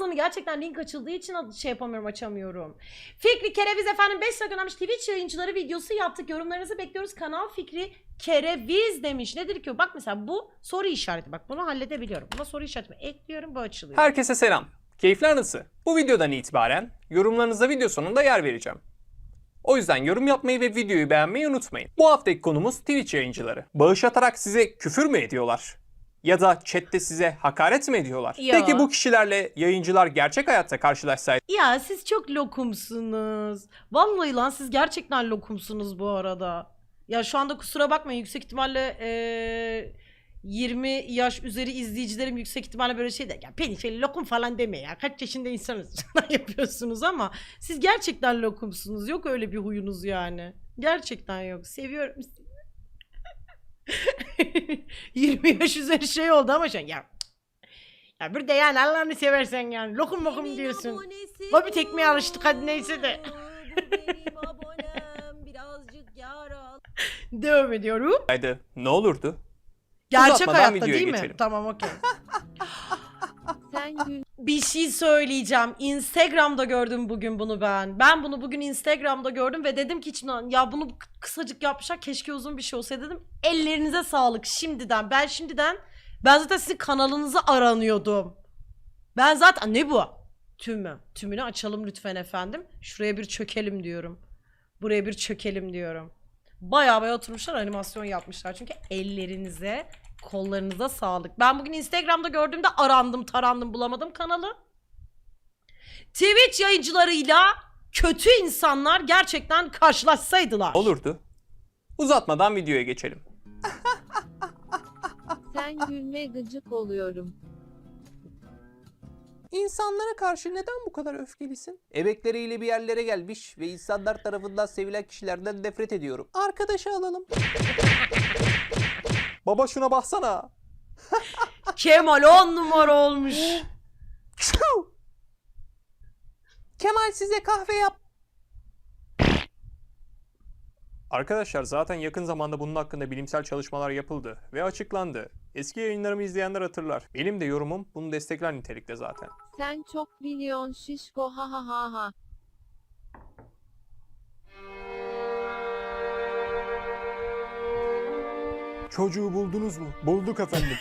Bazılarını gerçekten link açıldığı için şey yapamıyorum açamıyorum. Fikri Kereviz efendim 5 lira göndermiş. Twitch yayıncıları videosu yaptık. Yorumlarınızı bekliyoruz. Kanal Fikri Kereviz demiş. Nedir ki o? Bak mesela bu soru işareti. Bak bunu halledebiliyorum. Buna soru işareti ekliyorum bu açılıyor. Herkese selam. Keyifler nasıl? Bu videodan itibaren yorumlarınıza video sonunda yer vereceğim. O yüzden yorum yapmayı ve videoyu beğenmeyi unutmayın. Bu haftaki konumuz Twitch yayıncıları. Bağış atarak size küfür mü ediyorlar? Ya da chatte size hakaret mi ediyorlar? Ya. Peki bu kişilerle yayıncılar gerçek hayatta karşılaşsaydı Ya siz çok lokumsunuz. Vallahi lan siz gerçekten lokumsunuz bu arada. Ya şu anda kusura bakmayın yüksek ihtimalle eee 20 yaş üzeri izleyicilerim yüksek ihtimalle böyle şey der. Ya beni şey lokum falan deme ya. Kaç yaşında insanız yapıyorsunuz ama siz gerçekten lokumsunuz. Yok öyle bir huyunuz yani. Gerçekten yok. Seviyorum sizi. 20 yaş üzeri şey oldu ama an ya ya bir de yani Allah'ını seversen yani lokum lokum diyorsun. O bir tekmeye alıştık, hadi neyse de. Devam ediyorum. ne olurdu? Gerçek Uzatmadan hayatta videoya değil mi? geçelim. Tamam okey. Sen gül Bir şey söyleyeceğim. Instagram'da gördüm bugün bunu ben. Ben bunu bugün Instagram'da gördüm ve dedim ki içimden ya bunu kısacık yapmışlar keşke uzun bir şey olsa dedim. Ellerinize sağlık şimdiden. Ben şimdiden ben zaten sizin kanalınızı aranıyordum. Ben zaten ne bu? Tümü. Tümünü açalım lütfen efendim. Şuraya bir çökelim diyorum. Buraya bir çökelim diyorum. Bayağı bayağı oturmuşlar animasyon yapmışlar. Çünkü ellerinize, kollarınıza sağlık. Ben bugün Instagram'da gördüğümde arandım, tarandım, bulamadım kanalı. Twitch yayıncılarıyla kötü insanlar gerçekten karşılaşsaydılar. Olurdu. Uzatmadan videoya geçelim. sen gülme gıcık oluyorum. İnsanlara karşı neden bu kadar öfkelisin? Emekleriyle bir yerlere gelmiş ve insanlar tarafından sevilen kişilerden nefret ediyorum. Arkadaşı alalım. Baba şuna baksana. Kemal on numara olmuş. Kemal size kahve yap. Arkadaşlar zaten yakın zamanda bunun hakkında bilimsel çalışmalar yapıldı ve açıklandı. Eski yayınlarımı izleyenler hatırlar. Benim de yorumum bunu destekler nitelikte zaten. Sen çok milyon şişko ha ha ha ha. Çocuğu buldunuz mu? Bulduk efendim.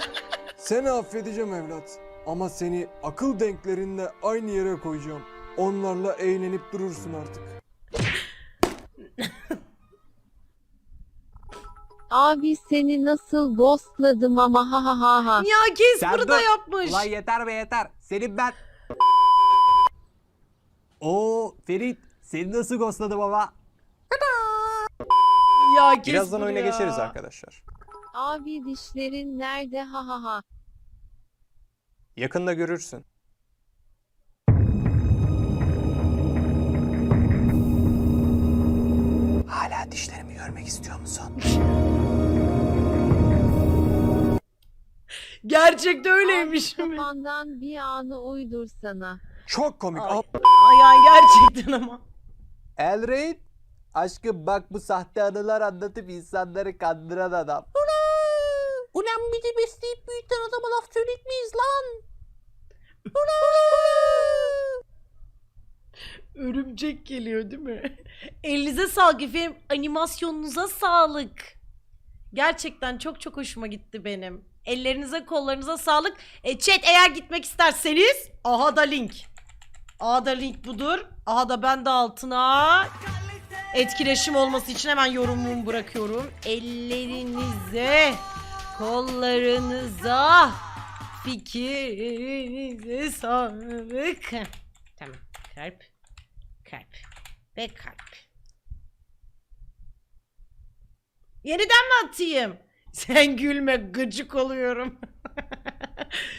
seni affedeceğim evlat. Ama seni akıl denklerinle aynı yere koyacağım. Onlarla eğlenip durursun artık. Abi seni nasıl ghostladım ama ha ha ha ha. Ya Casper'ı Sen da dur. yapmış. Ulan yeter be yeter. Senin ben... Oo Ferit seni nasıl ghostladı baba? Ya Birazdan oyuna ya. geçeriz arkadaşlar. Abi dişlerin nerede ha ha ha. Yakında görürsün. Hala dişlerimi görmek istiyor musun? Gerçekte öyleymiş. kafandan bir anı uydursana. Çok komik. Ay. Ay ay gerçekten ama. Elrain, aşkım bak bu sahte anılar anlatıp insanları kandıran adam. Ulan bizi besleyip büyüten adama laf söyletmeyiz lan. Örümcek geliyor değil mi? Elinize sağlık efendim. Animasyonunuza sağlık. Gerçekten çok çok hoşuma gitti benim. Ellerinize kollarınıza sağlık. E, chat eğer gitmek isterseniz aha da link. Aha da link budur. Aha da ben de altına etkileşim olması için hemen yorumumu bırakıyorum. Ellerinize, kollarınıza, fikirinize sağlık. Tamam. Kalp. Kalp. Ve kalp. Yeniden mi atayım? Sen gülme gıcık oluyorum.